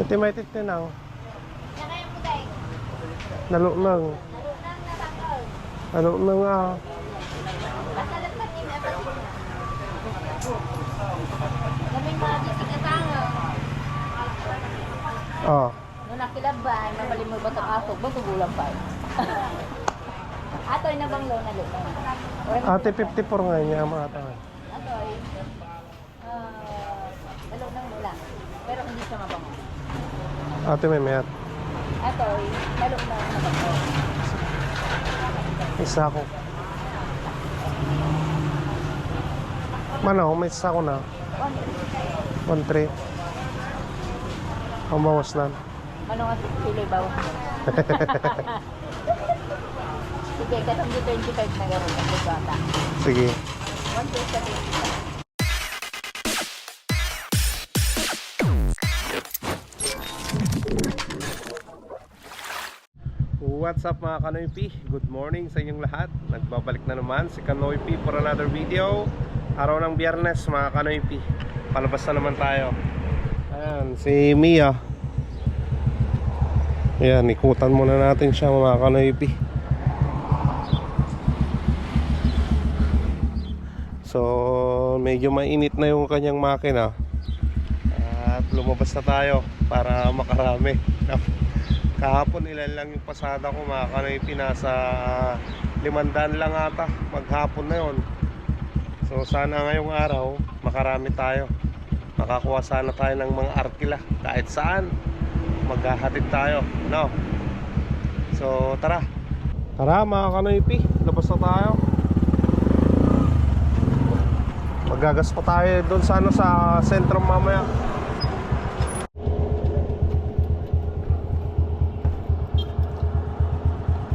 Ito may titinaw. Saka yung puday. Nalunang. Nalunang na bakal. Nalunang. Basta lang pa din na Laming mga gisikatanga. Oh. Nung nakilabay, mabali mo ba ito kasog? Ba tugulang pa? Atoy na bang low na lunang? Ate 54 nga niya mga tao. Atoy. Ah, nalunang mula. Pero hindi siya mabango. Ate may mayat. Atoy, nalunang na bango. Isa ko. Mano, may isa ko na. 1-3. Ang bawas na. Ano nga sila bawas? Sige, katong 25 na gano'n. Sige. 1 to 25. What's up mga Kanoy P? Good morning sa inyong lahat. Nagbabalik na naman si Kanoy P for another video. Araw ng biyernes mga Kanoy P. Palabas na naman tayo. Ayan, si Mia. Ayan, ikutan muna natin siya mga Kanoy P. So, medyo mainit na yung kanyang makina. At lumabas na tayo para makarami. Kahapon ilan lang yung pasada ko mga kanoy pinasa limandaan lang ata. Maghapon na yon so sana ngayong araw makarami tayo. Makakuha sana tayo ng mga arkila. Kahit saan maghahatid tayo no? So tara. Tara mga kanoy pi labas na tayo. Magagas pa tayo doon sa ano sa sentro mamaya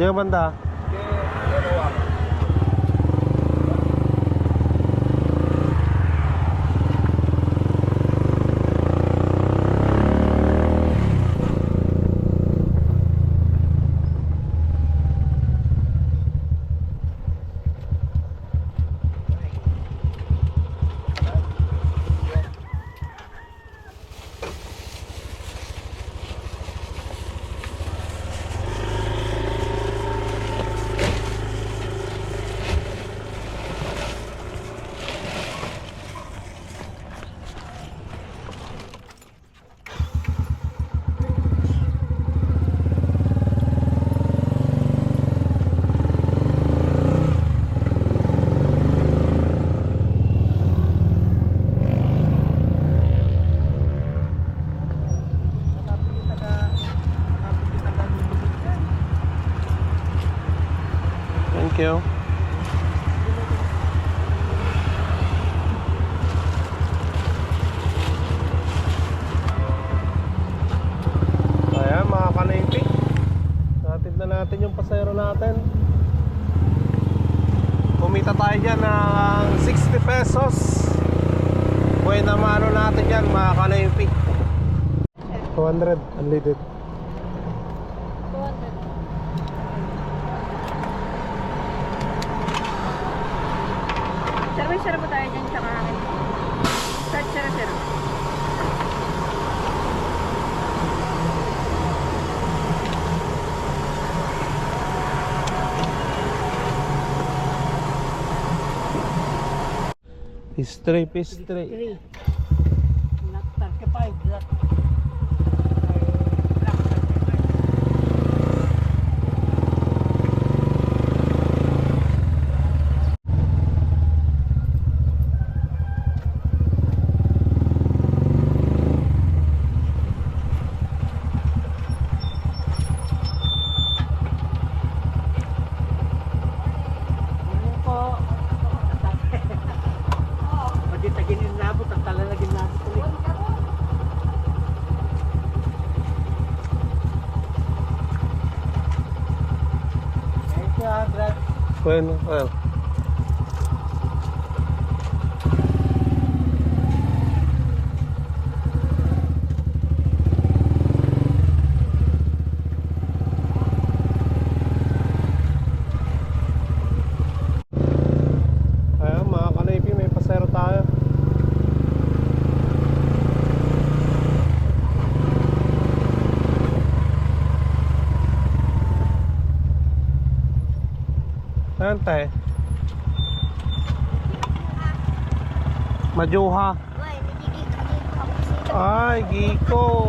Nhớ. Thank you. Ayan mga kanaypi. Natid na natin yung pasero natin. Kumita tayo dyan ng 60 pesos. Buena mano natin yan mga kanaypi. 200 unleaded. 200. Sir, may share mo tayo dyan sa akin. Sir, sir, sir. History, history. pano. Olha lá. Yan tay. Majuha. Ay, Giko.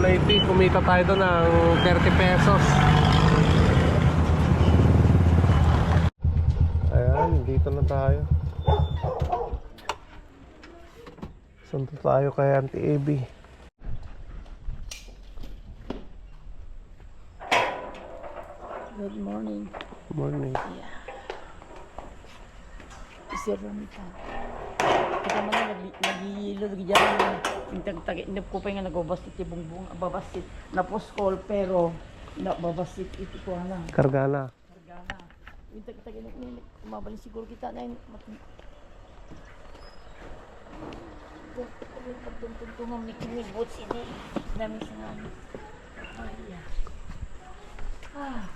180 kumita tayo doon ng 30 pesos ayan dito na tayo santo tayo kay Auntie Abby Good morning. Good morning. Yeah. Is there room ito? Ito naman nag-iilog dyan. Yung tag inip ko pa nga nagbabasit yung bungbong, babasit. Napos call pero na babasit ito ko na. Kargana. Kargana. Yung tag tag inip inip kumabalik siguro kita na yun. Pagtuntuntungan ni Kimi Boots ini. Namin sa namin. Ay, yeah. Ah.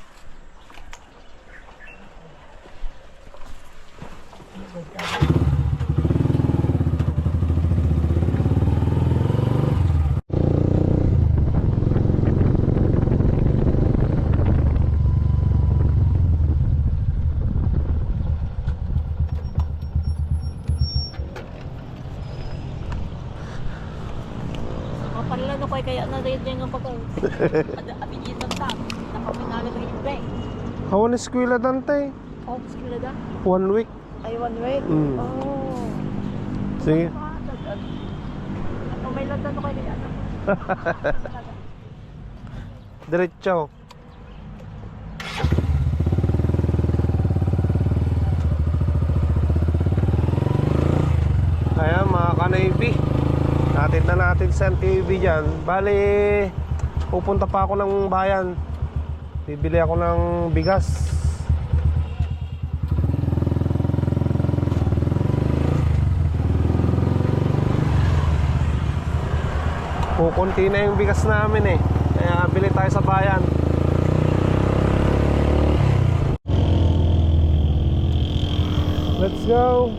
Mapanila na ko kaya na rin yung pagkaw. Ada abigin ng tap. Nakaminala rin yung bank. Hawan eskwela dante. Oh, skila da. One week. Ay, one way. Mm. Oh. Sige. Ano may landan ko kaya na. Diretso. Ayan mga ka-Navy Natin na natin sa TV dyan. Bali Pupunta pa ako ng bayan. Bibili ako ng bigas. Kukunti na yung bigas namin eh. Kaya bili tayo sa bayan. Let's go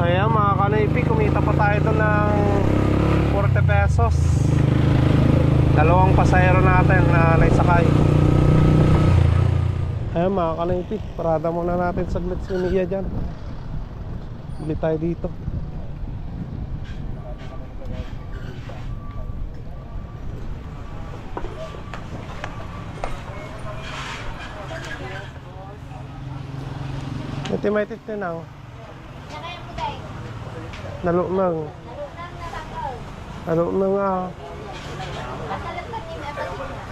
Ayan mga kanaypi, kumita pa tayo doon ng 40 pesos Dalawang pasayro natin na naisakay Ayan mga kanaypi, parada muna natin saglit si Mia dyan. Bili tayo dito. Mo tayo. Nalunang Nalunang natanggal. Nalunang ah Masalagpat yung episode na.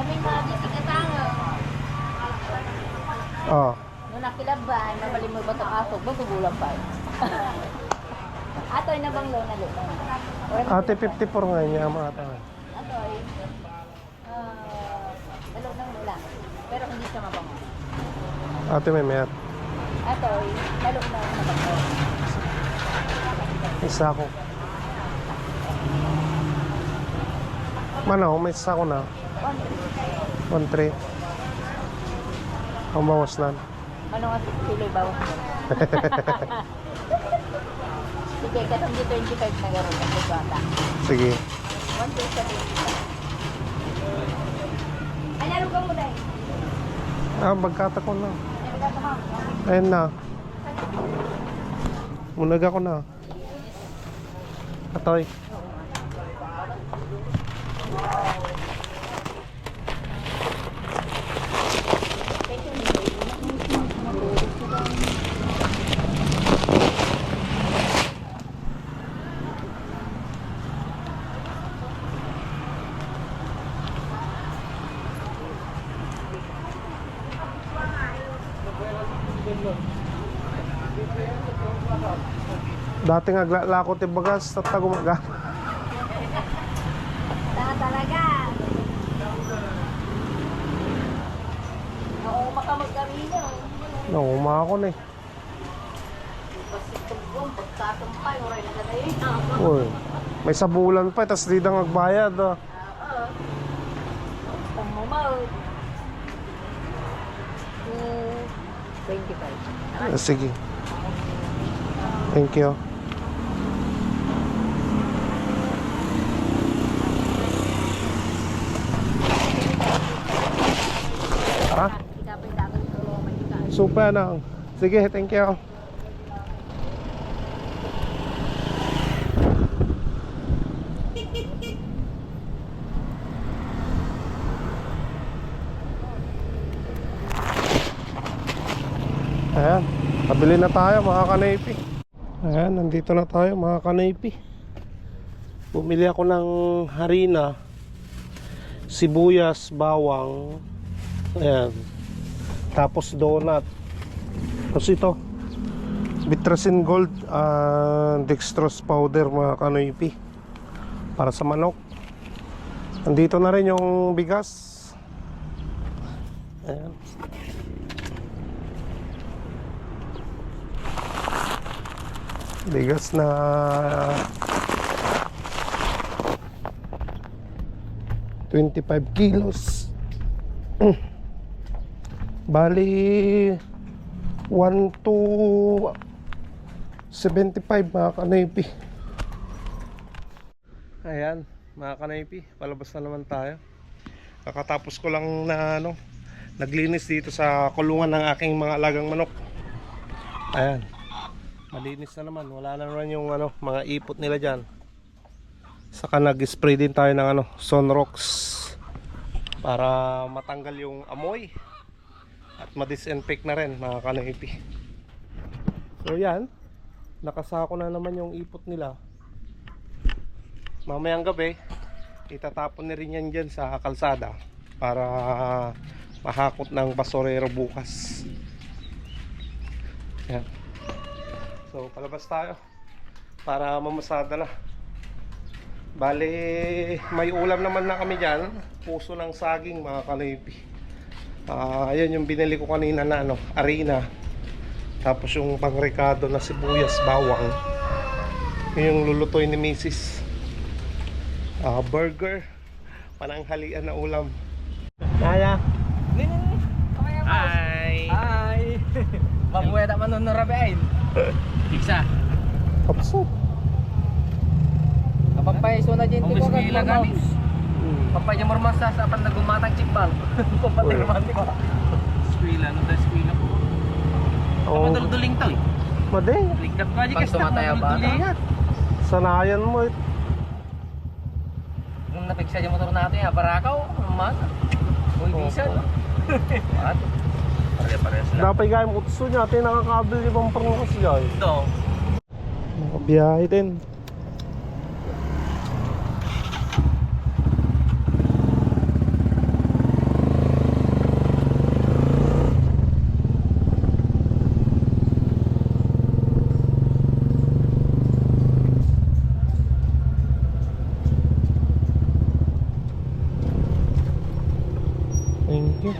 Kaming mga bisig na tango. Oh Nung nakilabay, mabalim mo ba itong aso? Bago gulang pa. Atoy na bang low na? Or Ate 54 nga niya mga ata Atoy, ah, dalaw ng lula. Pero hindi siya mabango. Ate may mayat Atoy, dalaw na mabango. Isa ko Manaw, may isa ko na 1-3 Ang bawas na Ano nga Pili bawas? Sige, katong di 25 na garo ang bata. Sige One day sa 25. Ay, laro ka mo dahil. Ah, bagkata ko na ka. Ayun na Munag ako na. Atoy. Dati nga lakot yung bagas at tagumaga. Tara talaga. Oo, makamagkarino. Nauma ako na eh. Basta tugong, pagkatumpay, oray na ganayin. Uy, may sabulan pa, tas di na magbayad. Ah. Oo. Hmm, 25. Ah, sige. Thank you. Ha? Super na. Sige, thank you. Ayan, pabili na tayo mga kanaypi. Ayan, nandito na tayo mga kanaypi. Bumili ako ng harina, sibuyas, bawang, ayan, tapos donut. Tapos ito, Bitrasin Gold uh, Dextrose Powder mga kanoypi para sa manok. Andito na rin yung bigas. Ayan. Bigas na. Twenty-five kilos. Bali 1 to 75 mga kanaypi. Ayan mga kanaypi Palabas na naman tayo. Kakatapos ko lang na ano Naglinis dito sa kulungan ng aking mga alagang manok. Ayan Malinis na naman. Wala na naman yung ano, mga ipot nila dyan. Saka nag-spray din tayo ng ano, Sunrox Para matanggal yung amoy at ma-disinfect na rin mga kanoipi so yan. Nakasako na naman yung ipot nila. Mamayang gabi itatapon na rin yan dyan sa kalsada para mahakot ng basorero bukas. Yan so palabas tayo para mamasada na Bale, may ulam naman na kami dyan puso ng saging mga kanoipi Ah, ayun yung binili ko kanina na ano, arena. Tapos yung pangrekado na sibuyas, bawang. Yun yung lulutuin ni Mrs. Ah, burger. Pananghalian na ulam. Naya. Hi! Hi! Mabuhay naman nun narabain. Iksa. Kapso. Kapag pa iso na gusto nila ganis. Hmm. Kapag niya marmasa sa apan na gumatang chikbal. Kapag Uy. naman ko. Skwila, ano tayo skwila po? Oh, Kamadulduling to eh. madi. Ligdat ko aja Pag kasi tumataya ba? Sanayan mo. eh. Nung napiksa yung motor natin, ha, barakaw, man. Uy, bisan. What? Pare-pares lang. Dapat gaya mo utso niya. Ate nakakabil yung pangkas niya. eh. Ito. Biyahe din. Thank you.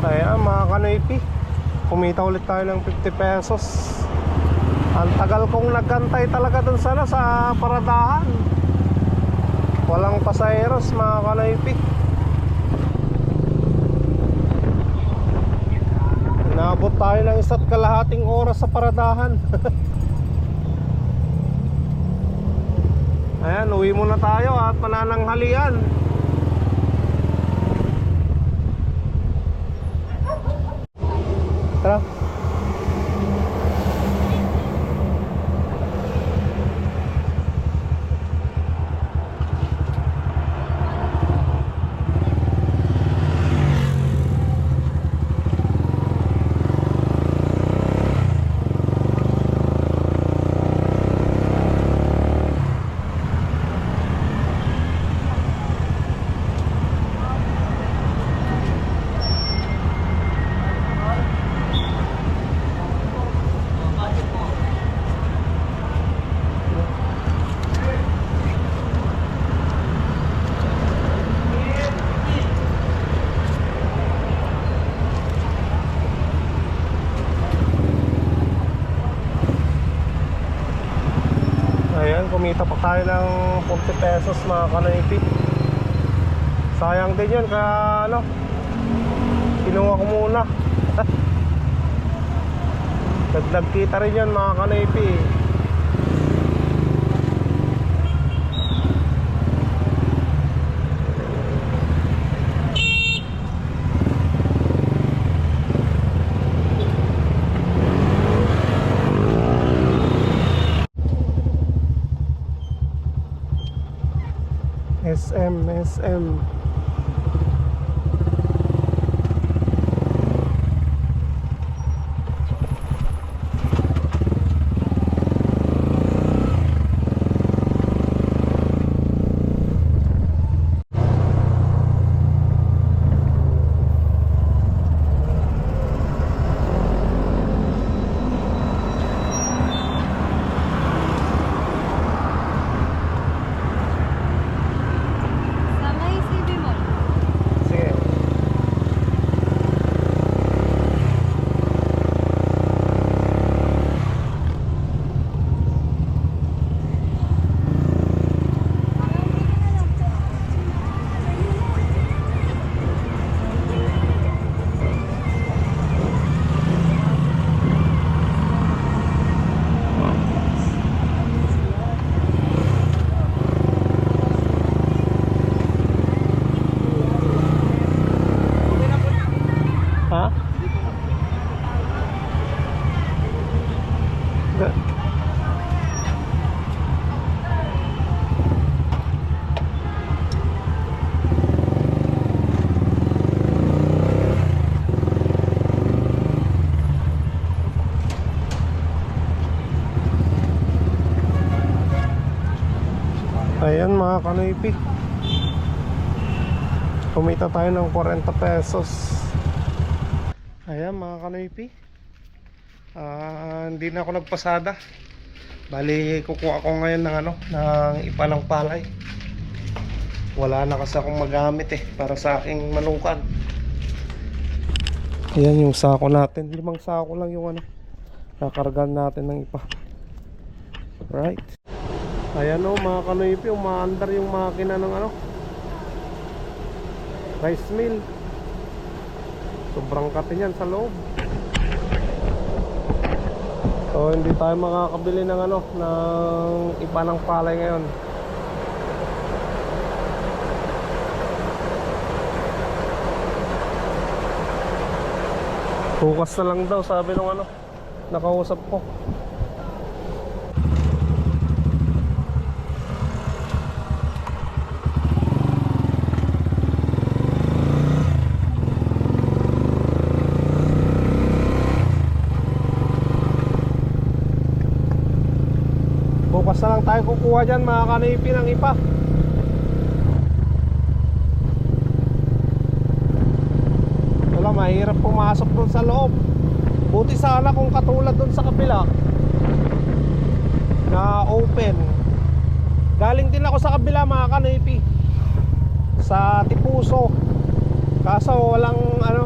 Ayan mga kanoipi Kumita ulit tayo ng 50 pesos. Ang tagal kong nagkantay talaga dun sana sa paradahan. Walang pasayeros mga kanoipi Inabot tayo ng isa't kalahating oras sa paradahan. Ayan, uwi muna tayo at manananghalian Tara. Ayan, kumita pa tayo ng 40 pesos mga kanoypi. Sayang din yun, kaya ano, kinuha ko muna. Dagdag rin yun mga kanoypi. um, mga kanoypi. Kumita tayo ng 40 pesos. Ayan mga kanoypi. Ah, Hindi na ako nagpasada. Bali kukuha ko ngayon ng ano Ng ipalang palay Wala na kasi akong magamit eh Para sa aking manukan Ayan yung sako natin. Limang sako lang yung ano Kakargan natin ng ipa. Right Ayan o mga kanoypi Umaandar yung makina ng ano Rice mill Sobrang katin yan sa loob So hindi tayo makakabili ng ano ng iba ng palay ngayon. Bukas na lang daw sabi nung ano nakausap ko. Bukas na lang tayo kukuha dyan mga kanipi ng ipa. Wala mahirap pumasok doon sa loob. Buti sana kung katulad doon sa kabila Na open. Galing din ako sa kabila mga kanipi Sa Tipuso. Kaso walang ano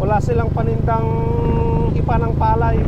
Wala silang panindang ipa ng palay